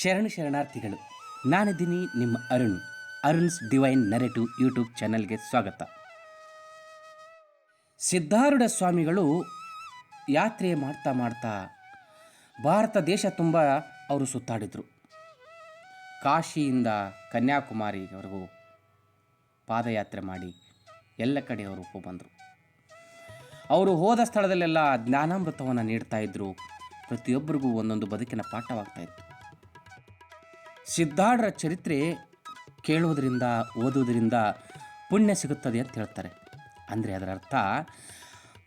ಶರಣು ಶರಣಾರ್ಥಿಗಳು, ನಾನಿದ್ದೀನಿ ನಿಮ್ಮ Arun, Arun's divine narrative YouTube ಚಾನಲ್ಗೆ ಸ್ವಾಗತ. ಸಿದ್ಧಾರೂಢ ಸ್ವಾಮಿಗಳು ಯಾತ್ರೆ ಮಾಡ್ತಾ ಮಾಡ್ತಾ ಭಾರತ ದೇಶ ತುಂಬ ಅವರು ಸುತ್ತಾಡಿದರು. ಕಾಶಿಯಿಂದ ಕನ್ಯಾಕುಮಾರಿವರೆಗೂ ಪಾದಯಾತ್ರೆ ಮಾಡಿ ಎಲ್ಲ ಕಡೆ ಅವರು ಹೋಗ್ಬಂದರು ಅವರು ಹೋದ ಸ್ಥಳದಲ್ಲೆಲ್ಲ ಜ್ಞಾನಾಮೃತವನ್ನು ನೀಡ್ತಾ ಇದ್ದರು ಪ್ರತಿಯೊಬ್ಬರಿಗೂ ಒಂದೊಂದು ಬದುಕಿನ ಪಾಠವಾಗ್ತಾ ಇತ್ತು. ಸಿದ್ಧಾಢರ ಚರಿತ್ರೆ ಕೇಳುವುದರಿಂದ, ಓದುವುದರಿಂದ ಪುಣ್ಯ ಸಿಗುತ್ತದೆ ಅಂತ ಹೇಳ್ತಾರೆ. ಅಂದರೆ ಅದರ ಅರ್ಥ,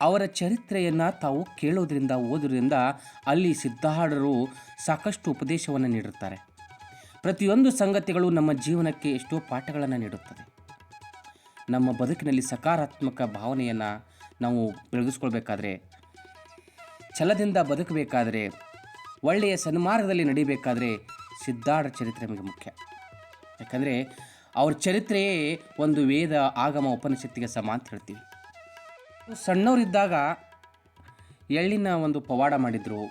ಅವರ ಚರಿತ್ರೆಯನ್ನು ತಾವು ಕೇಳೋದರಿಂದ ಓದೋದ್ರಿಂದ ಅಲ್ಲಿ ಸಿದ್ಧಾಢರು ಸಾಕಷ್ಟು ಉಪದೇಶವನ್ನು ನೀಡುತ್ತಾರೆ ಪ್ರತಿಯೊಂದು ಸಂಗತಿಗಳು ನಮ್ಮ ಜೀವನಕ್ಕೆ ಎಷ್ಟೋ ಪಾಠಗಳನ್ನು ನೀಡುತ್ತದೆ. ನಮ್ಮ ಬದುಕಿನಲ್ಲಿ ಸಕಾರಾತ್ಮಕ ಭಾವನೆಯನ್ನು ನಾವು ಬೆಳಗಿಸ್ಕೊಳ್ಬೇಕಾದ್ರೆ, ಛಲದಿಂದ ಬದುಕಬೇಕಾದರೆ, ಒಳ್ಳೆಯ ಸನ್ಮಾರ್ಗದಲ್ಲಿ ನಡಿಬೇಕಾದ್ರೆ ಸಿದ್ಧಾಢ ಚರಿತ್ರೆ ನಮಗೆ ಮುಖ್ಯ. ಯಾಕಂದರೆ ಅವ್ರ ಚರಿತ್ರೆಯೇ ಒಂದು ವೇದ ಆಗಮ ಉಪನಿಷತ್ತಿಗೆ ಸಮ ಅಂತ ಹೇಳ್ತೀವಿ. ಸಣ್ಣವರಿದ್ದಾಗ ಎಳ್ಳಿನ ಒಂದು ಪವಾಡ ಮಾಡಿದರು.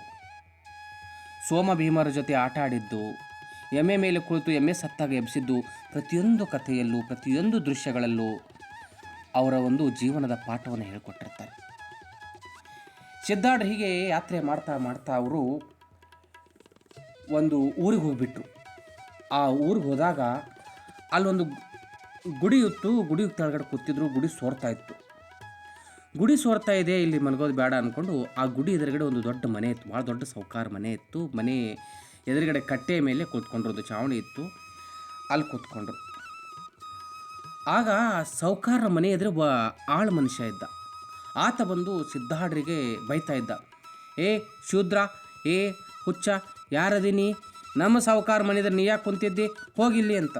ಸೋಮ ಭೀಮರ ಜೊತೆ ಆಟ ಆಡಿದ್ದು. ಎಮ್ಮೆ ಮೇಲೆ ಕುಳಿತು ಎಮ್ಮೆ ಸತ್ತಾಗ ಎಬ್ಬಿಸಿದ್ದು. ಪ್ರತಿಯೊಂದು ಕಥೆಯಲ್ಲೂ, ಪ್ರತಿಯೊಂದು ದೃಶ್ಯಗಳಲ್ಲೂ ಅವರ ಒಂದು ಜೀವನದ ಪಾಠವನ್ನು ಹೇಳಿಕೊಟ್ಟಿರ್ತಾರೆ. ಸಿದ್ಧಾರ್ಥ ಹೀಗೆ ಯಾತ್ರೆ ಮಾಡ್ತಾ ಮಾಡ್ತಾ ಅವರು ಒಂದು ಊರಿಗೆ ಹೋಗಿಬಿಟ್ರು. ಆ ಊರಿಗೆ ಹೋದಾಗ ಅಲ್ಲೊಂದು ಗುಡಿ ಇತ್ತು, ಗುಡಿ ಕೆಳಗಡೆ ಕೂತಿದ್ರು, ಗುಡಿ ಸೋರ್ತಾ ಇತ್ತು. ಗುಡಿ ಸೋರ್ತಾ ಇದೆ, ಇಲ್ಲಿ ಮಲಗೋದು ಬೇಡ ಅಂದ್ಕೊಂಡು ಆ ಗುಡಿ ಎದುರುಗಡೆ ಒಂದು ದೊಡ್ಡ ಮನೆ ಇತ್ತು, ಭಾಳ ದೊಡ್ಡ ಸೌಕಾರ ಮನೆ ಇತ್ತು. ಮನೆ ಎದುರುಗಡೆ ಕಟ್ಟೆ ಮೇಲೆ ಕೂತ್ಕೊಂಡ್ರು ಚಾವಣಿ ಇತ್ತು, ಅಲ್ಲಿ ಕೂತ್ಕೊಂಡ್ರು. ಆಗ ಸೌಕಾರ ಮನೆ ಎದುರು ಒಬ್ಬ ಆಳು ಮನುಷ್ಯ ಇದ್ದ. ಆತ ಬಂದು ಸಿದ್ಧಾಡ್ರಿಗೆ ಬೈತಾ ಇದ್ದ. ಏ ಶೂದ್ರ, ಏ ಹುಚ್ಚ ಯಾರದೀನಿ? ನಮ್ಮ ಸಾವುಕಾರ ಮನೆದ್ರ ನೀ ಯಾಕೆ ಕುಂತಿದ್ದಿ? ಹೋಗಿಲ್ಲಿ ಅಂತ.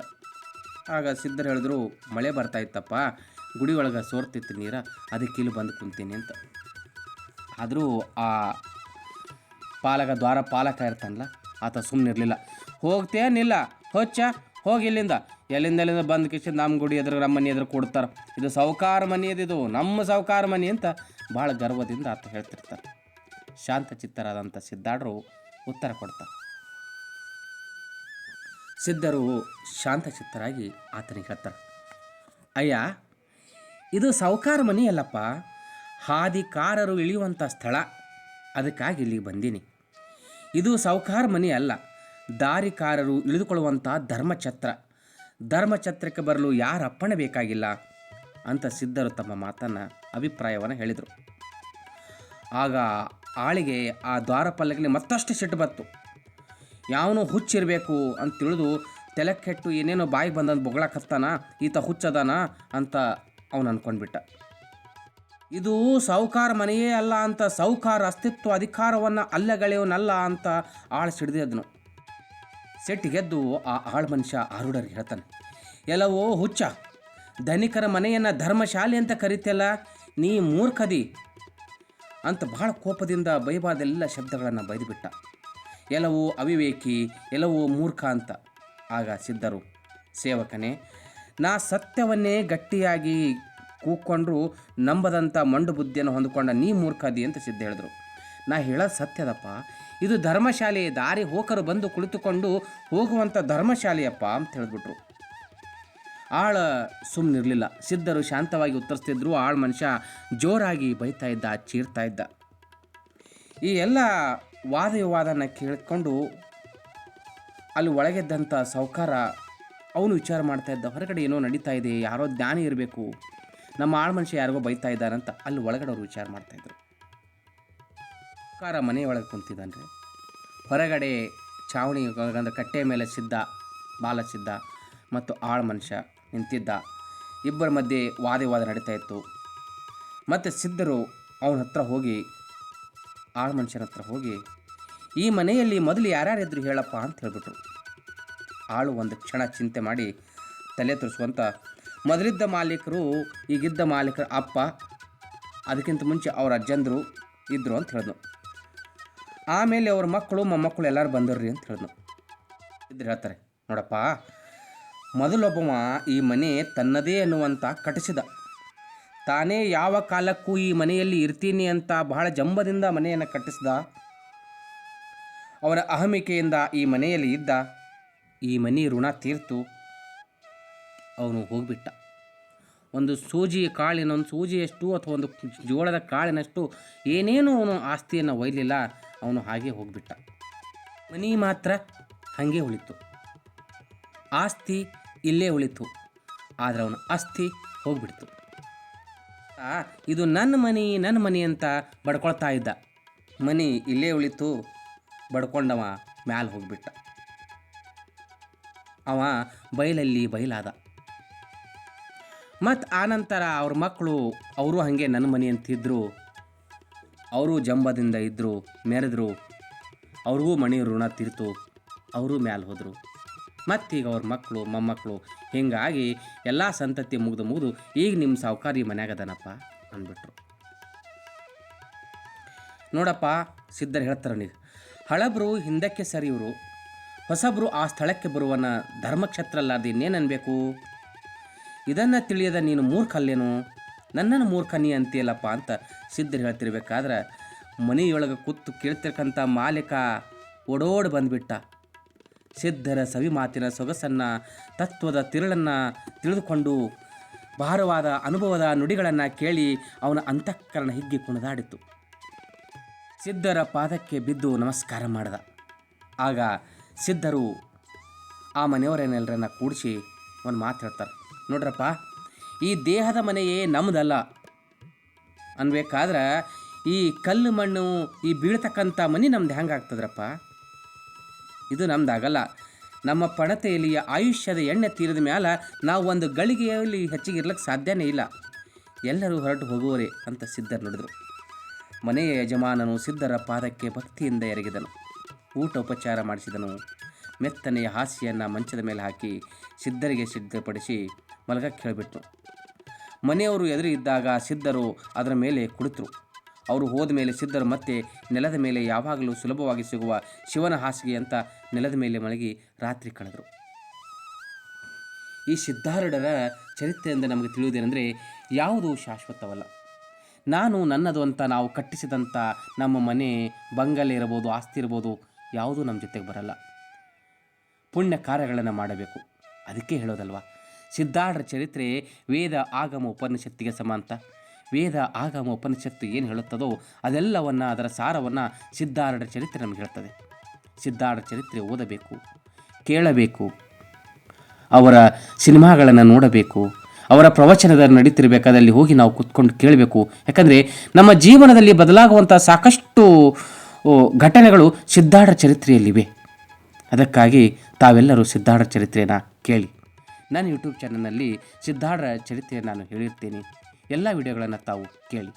ಆಗ ಸಿದ್ಧರು ಹೇಳಿದ್ರು, ಮಳೆ ಬರ್ತಾ ಇತ್ತಪ್ಪ ಗುಡಿ ಒಳಗೆ ಸೋರ್ತಿತ್ತು ನೀರ, ಅದಕ್ಕೆ ಇಲ್ಲಿ ಬಂದು ಕುಂತೀನಿ ಅಂತ. ಆದರೂ ಆ ಪಾಲಕ ದ್ವಾರ ಪಾಲಕ ಇರ್ತಾನಲ್ಲ ಆತ ಸುಮ್ಮನೆ ಇರಲಿಲ್ಲ. ಹೋಗ್ತೇನಿಲ್ಲ ಹೊಚ್ಚ ಹೋಗಿ ಇಲ್ಲಿಂದ. ಎಲ್ಲಿಂದ ಎಲ್ಲಿಂದ ಬಂದು ಕಿಶನ್ ನಮ್ಮ ಗುಡಿ ಎದುರು ನಮ್ಮ ಮನೆ ಎದುರು ಕೊಡ್ತಾರೆ. ಇದು ಸಾವುಕಾರ ಇದು ನಮ್ಮ ಸಾವುಕಾರ ಮನೆ ಅಂತ ಭಾಳ ಗರ್ವದಿಂದ ಆತ ಹೇಳ್ತಿರ್ತಾರೆ. ಶಾಂತ ಚಿತ್ತರಾದಂಥ ಸಿದ್ಧಾಡ್ರು ಉತ್ತರ ಕೊಡ್ತಾರೆ. ಸಿದ್ಧರು ಶಾಂತಚಿತ್ತರಾಗಿ ಆತನಿಗೆ ಹೇಳ್ತಾರೆ, ಅಯ್ಯ, ಇದು ಸಾವುಕಾರ ಮನೆಯಲ್ಲಪ್ಪ ಹಾದಿಕಾರರು ಇಳಿಯುವಂಥ ಸ್ಥಳ. ಅದಕ್ಕಾಗಿ ಇಲ್ಲಿಗೆ ಬಂದೀನಿ. ಇದು ಸಾವುಕಾರ ಮನೆ ಅಲ್ಲ. ದಾರಿಕಾರರು ಇಳಿದುಕೊಳ್ಳುವಂಥ ಧರ್ಮಛತ್ರ. ಧರ್ಮಛತ್ರಕ್ಕೆ ಬರಲು ಯಾರ ಅಪ್ಪಣೆ ಬೇಕಾಗಿಲ್ಲ? ಅಂತ ಸಿದ್ಧರು ತಮ್ಮ ಮಾತನ್ನು, ಅಭಿಪ್ರಾಯವನ್ನು ಹೇಳಿದರು. ಆಗ ಆಳಿಗೆ ಆ ದ್ವಾರಪಲ್ಲಕಿಗೆ ಮತ್ತಷ್ಟು ಸಿಟ್ಟು ಬತ್ತು ಯಾವನು ಹುಚ್ಚಿರಬೇಕು ಅಂತ ತಿಳಿದು ತಲೆ ಕೆಟ್ಟು ಏನೇನೋ ಬಾಯಿ ಬಂದಂದು ಬೊಗಳಕತ್ತಾನ ಈತ ಹುಚ್ಚದಾನ? ಅಂತ ಅವನು ಅಂದ್ಕೊಂಡ್ಬಿಟ್ಟ ಇದು ಸೌಕಾರ ಮನೆಯೇ ಅಲ್ಲ ಅಂತ ಸೌಕಾರ ಅಸ್ತಿತ್ವ ಅಧಿಕಾರವನ್ನು ಅಲ್ಲಗಳೆಯವನಲ್ಲ ಅಂತ ಆಳು ಸಿಡಿದನು ಸೆಟ್ಟಿಗೆದ್ದು ಆ ಆಳು ಮನುಷ್ಯ ಆರುಡರ್ ಹೇಳ್ತಾನೆ, ಎಲ್ಲವೋ ಹುಚ್ಚ, ಧನಿಕರ ಮನೆಯನ್ನು ಧರ್ಮಶಾಲೆ ಅಂತ ಕರಿತಿಯಲ್ಲ, ನೀ ಮೂರ್ಖದಿ ಅಂತ ಬಹಳ ಕೋಪದಿಂದ ಬೈಬಾದೆಲ್ಲ ಶಬ್ದಗಳನ್ನು ಬೈದುಬಿಟ್ಟ. ಎಲ್ಲವು ಅವಿವೇಕಿ, ಎಲ್ಲವೂ ಮೂರ್ಖ ಅಂತ. ಆಗ ಸಿದ್ಧರು, ಸೇವಕನೇ, ನಾ ಸತ್ಯವನ್ನೇ ಗಟ್ಟಿಯಾಗಿ ಕೂಕ್ಕೊಂಡ್ರು ನಂಬದಂಥ ಮಂಡು ಬುದ್ಧಿಯನ್ನು ಹೊಂದಿಕೊಂಡ ನೀ ಮೂರ್ಖದಿ ಅಂತ ಸಿದ್ಧ ಹೇಳಿದ್ರು. ನಾ ಹೇಳೋದು ಸತ್ಯದಪ್ಪ, ಇದು ಧರ್ಮಶಾಲೆ ದಾರಿ ಹೋಕರು ಬಂದು ಕುಳಿತುಕೊಂಡು ಹೋಗುವಂಥ ಧರ್ಮಶಾಲೆಯಪ್ಪ ಅಂತ ಹೇಳಿದ್ಬಿಟ್ರು. ಆಳ ಸುಮ್ಮನಿರಲಿಲ್ಲ ಸಿದ್ಧರು ಶಾಂತವಾಗಿ ಉತ್ತರಿಸ್ತಿದ್ರು. ಆಳು ಮನುಷ್ಯ ಜೋರಾಗಿ ಬೈತಾ ಇದ್ದ, ಚೀರ್ತಾ ಇದ್ದ. ಈ ಎಲ್ಲ ವಾದ ವಿವಾದನ ಕೇಳಿಕೊಂಡು ಅಲ್ಲಿ ಒಳಗೆದ್ದಂಥ ಸಾವುಕಾರ ಅವನು ವಿಚಾರ ಮಾಡ್ತಾ ಇದ್ದ. ಹೊರಗಡೆ ಏನೋ ನಡೀತಾ ಇದೆ, ಯಾರೋ ಜ್ಞಾನಿ ಇರಬೇಕು, ನಮ್ಮ ಆಳು ಮನುಷ್ಯ ಯಾರಿಗೋ ಬೈತಾ ಇದ್ದಾರಂತ ಅಲ್ಲಿ ಒಳಗಡೆ ಅವರು ವಿಚಾರ ಮಾಡ್ತಾಯಿದ್ರು ಸೌಕಾರ ಮನೆ ಒಳಗೆ ಕುಂತಿದ್ದಾನೆ ಹೊರಗಡೆ ಚಾವಣಿ ಅಂದರೆ ಕಟ್ಟೆ ಮೇಲೆ ಸಿದ್ಧ, ಬಾಲ ಸಿದ್ಧ ಮತ್ತು ಆಳು ಮನುಷ್ಯ. ನಿಂತಿದ್ದ. ಇಬ್ಬರ ಮಧ್ಯೆ ವಾದ ವಿವಾದ ನಡೀತಾ ಇತ್ತು. ಮತ್ತು ಸಿದ್ಧರು ಅವನ ಹತ್ರ ಹೋಗಿ ಆಳು ಮನುಷ್ಯನ ಹತ್ರ ಹೋಗಿ, ಈ ಮನೆಯಲ್ಲಿ ಮೊದಲು ಯಾರ್ಯಾರಿದ್ರು ಹೇಳಪ್ಪ ಅಂತ ಹೇಳ್ಬಿಟ್ರು. ಆಳು ಒಂದು ಕ್ಷಣ ಚಿಂತೆ ಮಾಡಿ ತಲೆ ತುರಿಸುವಂಥ ಮೊದಲಿದ್ದ ಮಾಲೀಕರು, ಈಗಿದ್ದ ಮಾಲೀಕರ ಅಪ್ಪ, ಅದಕ್ಕಿಂತ ಮುಂಚೆ ಅವರ ಅಜ್ಜಂದರು ಇದ್ದರು ಅಂತ ಹೇಳಿದ್ನು. ಆಮೇಲೆ ಅವ್ರ ಮಕ್ಕಳು, ಮೊಮ್ಮಕ್ಕಳು ಎಲ್ಲರೂ ಬಂದರ್ರಿ ಅಂತ ಹೇಳಿದ್ನು. ಇದ್ರು ಹೇಳ್ತಾರೆ, ನೋಡಪ್ಪ ಮೊದಲೊಬ್ಬವ ಈ ಮನೆ ತನ್ನದೇ ಅನ್ನುವಂಥ ಕಟ್ಟಿಸಿದ ತಾನೇ ಯಾವ ಕಾಲಕ್ಕೂ ಈ ಮನೆಯಲ್ಲಿ ಇರ್ತೀನಿ ಅಂತ ಬಹಳ ಜಂಬದಿಂದ ಮನೆಯನ್ನು ಕಟ್ಟಿಸಿದ. ಅವನ ಅಹಮಿಕೆಯಿಂದ ಈ ಮನೆಯಲ್ಲಿ ಇದ್ದ. ಈ ಮನೆ ಋಣ ತೀರ್ತು. ಅವನು ಹೋಗಿಬಿಟ್ಟ. ಒಂದು ಸೂಜಿಯ ಕಾಳಿನ, ಒಂದು ಸೂಜಿಯಷ್ಟು ಅಥವಾ ಒಂದು ಜೋಳದ ಕಾಳಿನಷ್ಟು ಏನೇನೂ ಅವನು ಆಸ್ತಿಯನ್ನು ಒಯ್ಲಿಲ್ಲ. ಅವನು ಹಾಗೆ ಹೋಗಿಬಿಟ್ಟ. ಮನಿ ಮಾತ್ರ ಹಾಗೆ ಉಳಿತು. ಆಸ್ತಿ ಇಲ್ಲೇ ಉಳಿತು. ಆದರೆ ಅವನ ಅಸ್ಥಿ ಹೋಗ್ಬಿಡ್ತು. ಇದು ನನ್ನ ಮನೆ ನನ್ನ ಮನೆ ಅಂತ ಬಡ್ಕೊಳ್ತಾ ಇದ್ದ. ಮನೆ ಇಲ್ಲೇ ಉಳಿತು, ಬಡ್ಕೊಂಡವ ಮ್ಯಾಲೆ ಹೋಗ್ಬಿಟ್ಟ. ಅವ ಬಯಲಲ್ಲಿ ಬಯಲಾದ. ಮತ್ತು ಆನಂತರ ಅವ್ರ ಮಕ್ಕಳು ಅವರು ಹಾಗೆ ನನ್ನ ಮನೆ ಅಂತಿದ್ರು. ಅವರು ಜಂಬದಿಂದ ಇದ್ದರು ಮೆರೆದ್ರು. ಅವ್ರಿಗೂ ಮನೆ ಋಣ ತೀರ್ತು. ಅವರು ಮ್ಯಾಲೆ ಹೋದರು. ಮತ್ತೀಗ ಅವ್ರ ಮಕ್ಕಳು ಮೊಮ್ಮಕ್ಕಳು ಹೀಗಾಗಿ ಎಲ್ಲ ಸಂತತಿ ಮುಗಿದು ಮುಗಿದು ಈಗ ನಿಮ್ಮ ಸಾವುಕಾರಿ ಮನ್ಯಾಗದನಪ್ಪ ಅಂದ್ಬಿಟ್ರು. ನೋಡಪ್ಪ, ಸಿದ್ಧರು ಹೇಳ್ತಾರೆ ನೀವು, ಹಳಬ್ರು ಹಿಂದಕ್ಕೆ ಸರಿಯವರು ಹೊಸಬ್ರು ಆ ಸ್ಥಳಕ್ಕೆ ಬರುವನ ಧರ್ಮಕ್ಷೇತ್ರ ಅಲ್ಲಾರ್ದು ಇನ್ನೇನು ಅನ್ಬೇಕು ಇದನ್ನು ತಿಳಿಯದ ನೀನು ಮೂರ್ಖಲ್ಲೇನು? ನನ್ನನ್ನು ಮೂರ್ಖನಿ ಅಂತೀಯಲ್ಲಪ್ಪ ಅಂತ ಸಿದ್ಧರು ಹೇಳ್ತಿರ್ಬೇಕಾದ್ರೆ ಮನೆಯೊಳಗೆ ಕೂತು ಕೇಳ್ತಿರ್ಕಂಥ ಮಾಲೀಕ ಓಡೋಡಿ ಬಂದ್ಬಿಟ್ಟ. ಸಿದ್ಧರ ಸವಿ ಮಾತಿನ ಸೊಗಸನ್ನು, ತತ್ವದ ತಿರುಳನ್ನು ತಿಳಿದುಕೊಂಡು ಭಾರವಾದ ಅನುಭವದ ನುಡಿಗಳನ್ನು ಕೇಳಿ ಅವನ ಅಂತಃಕರಣ ಹಿಗ್ಗಿ ಕುಣಿದಾಡಿತು. ಸಿದ್ಧರ ಪಾದಕ್ಕೆ ಬಿದ್ದು ನಮಸ್ಕಾರ ಮಾಡಿದ. ಆಗ ಸಿದ್ಧರು ಆ ಮನೆಯವರನ್ನೆಲ್ಲರನ್ನ ಕೂಡಿಸಿ ಒಂದು ಮಾತು ಹೇಳ್ತಾರೆ. ನೋಡ್ರಪ್ಪ, ಈ ದೇಹದ ಮನೆಯೇ ನಮ್ಮದಲ್ಲ ಅನ್ಬೇಕಾದ್ರೆ ಈ ಕಲ್ಲು ಮಣ್ಣು, ಈ ಬೀಳ್ತಕ್ಕಂಥ ಮನೆ ನಮ್ದು ಹೆಂಗೆ ಆಗ್ತದ್ರಪ್ಪ? ಇದು ನಮ್ದಾಗಲ್ಲ. ನಮ್ಮ ಪಣತೆಯಲ್ಲಿ ಆಯುಷ್ಯದ ಎಣ್ಣೆ ತೀರಿದ ಮ್ಯಾಲ ನಾವು ಒಂದು ಗಳಿಗೆಯಲ್ಲಿ ಹೆಚ್ಚಿಗೆ ಇರ್ಲಿಕ್ಕೆ ಸಾಧ್ಯನೇ ಇಲ್ಲ. ಎಲ್ಲರೂ ಹೊರಟು ಹೋಗುವರೆ ಅಂತ ಸಿದ್ಧರು ನುಡಿದರು. ಮನೆಯ ಯಜಮಾನನು ಸಿದ್ಧರ ಪಾದಕ್ಕೆ ಭಕ್ತಿಯಿಂದ ಎರಗಿದನು. ಊಟ ಉಪಚಾರ ಮಾಡಿಸಿದನು. ಮೆತ್ತನೆಯ ಹಾಸಿಯನ್ನು ಮಂಚದ ಮೇಲೆ ಹಾಕಿ ಸಿದ್ಧರಿಗೆ ಸಿದ್ಧಪಡಿಸಿ ಮಲಗಕ್ಕೆ ಹೇಳಿಬಿಟ್ರು ಮನೆಯವರು ಎದುರು ಇದ್ದಾಗ ಸಿದ್ಧರು ಅದರ ಮೇಲೆ ಕುಳಿತರು. ಅವರು ಹೋದ ಮೇಲೆ ಸಿದ್ಧರು ಮತ್ತೆ ನೆಲದ ಮೇಲೆ ಯಾವಾಗಲೂ ಸುಲಭವಾಗಿ ಸಿಗುವ ಶಿವನ ಹಾಸಿಗೆ ಅಂತ ನೆಲದ ಮೇಲೆ ಮಲಗಿ ರಾತ್ರಿ ಕಳೆದರು. ಈ ಸಿದ್ಧಾರೂಢರ ಚರಿತ್ರೆಯಿಂದ ನಮಗೆ ತಿಳಿಯುವುದೇನೆಂದರೆ ಯಾವುದು ಶಾಶ್ವತವಲ್ಲ. ನಾನು ನನ್ನದು ಅಂತ ನಾವು ಕಟ್ಟಿಸಿದಂಥ ನಮ್ಮ ಮನೆ, ಬಂಗಲೆ ಇರಬಹುದು, ಆಸ್ತಿ ಇರ್ಬೋದು ಯಾವುದೂ ನಮ್ಮ ಜೊತೆಗೆ ಬರಲ್ಲ. ಪುಣ್ಯ ಕಾರ್ಯಗಳನ್ನು ಮಾಡಬೇಕು. ಅದಕ್ಕೆ ಹೇಳೋದಲ್ವಾ? ಸಿದ್ಧಾರ್ಢರ ಚರಿತ್ರೆ ವೇದ ಆಗಮ ಉಪನಿಷತ್ತಿಗೆ ಸಮಾಂತ ವೇದ ಆಗಮ ಉಪನಿಷತ್ತು ಏನು ಹೇಳುತ್ತದೋ ಅದೆಲ್ಲವನ್ನು ಅದರ ಸಾರವನ್ನು ಸಿದ್ಧಾರ್ಢ ಚರಿತ್ರೆ ನಮಗೆ ಹೇಳ್ತದೆ. ಸಿದ್ಧಾರ್ಢ ಚರಿತ್ರೆ ಓದಬೇಕು, ಕೇಳಬೇಕು, ಅವರ ಸಿನಿಮಾಗಳನ್ನು ನೋಡಬೇಕು, ಅವರ ಪ್ರವಚನದ ನಡೀತಿರ್ಬೇಕಾದಲ್ಲಿ ಹೋಗಿ ನಾವು ಕುತ್ಕೊಂಡು ಕೇಳಬೇಕು. ಯಾಕಂದರೆ ನಮ್ಮ ಜೀವನದಲ್ಲಿ ಬದಲಾಗುವಂಥ ಸಾಕಷ್ಟು ಘಟನೆಗಳು ಸಿದ್ಧಾರ್ಢ ಚರಿತ್ರೆಯಲ್ಲಿವೆ. ಅದಕ್ಕಾಗಿ ತಾವೆಲ್ಲರೂ ಸಿದ್ಧಾರ್ಢ ಚರಿತ್ರೆಯನ್ನು ಕೇಳಿ. ನನ್ನ ಯೂಟ್ಯೂಬ್ ಚಾನಲ್ನಲ್ಲಿ ಸಿದ್ಧಾರ್ಢ ಚರಿತ್ರೆಯನ್ನು ನಾನು ಹೇಳಿರ್ತೀನಿ. ಎಲ್ಲ ವಿಡಿಯೋಗಳನ್ನು ತಾವು ಕೇಳಿ.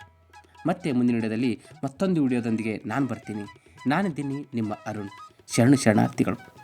ಮತ್ತೆ ಮುಂದಿನ ವಿಡಿಯೋದಲ್ಲಿ ಮತ್ತೊಂದು ವಿಡಿಯೋದೊಂದಿಗೆ ನಾನು ಬರ್ತೀನಿ. ನಾನಿದ್ದೀನಿ ನಿಮ್ಮ ಅರುಣ್. ಶರಣು ಶರಣಾರ್ಥಿಗಳು.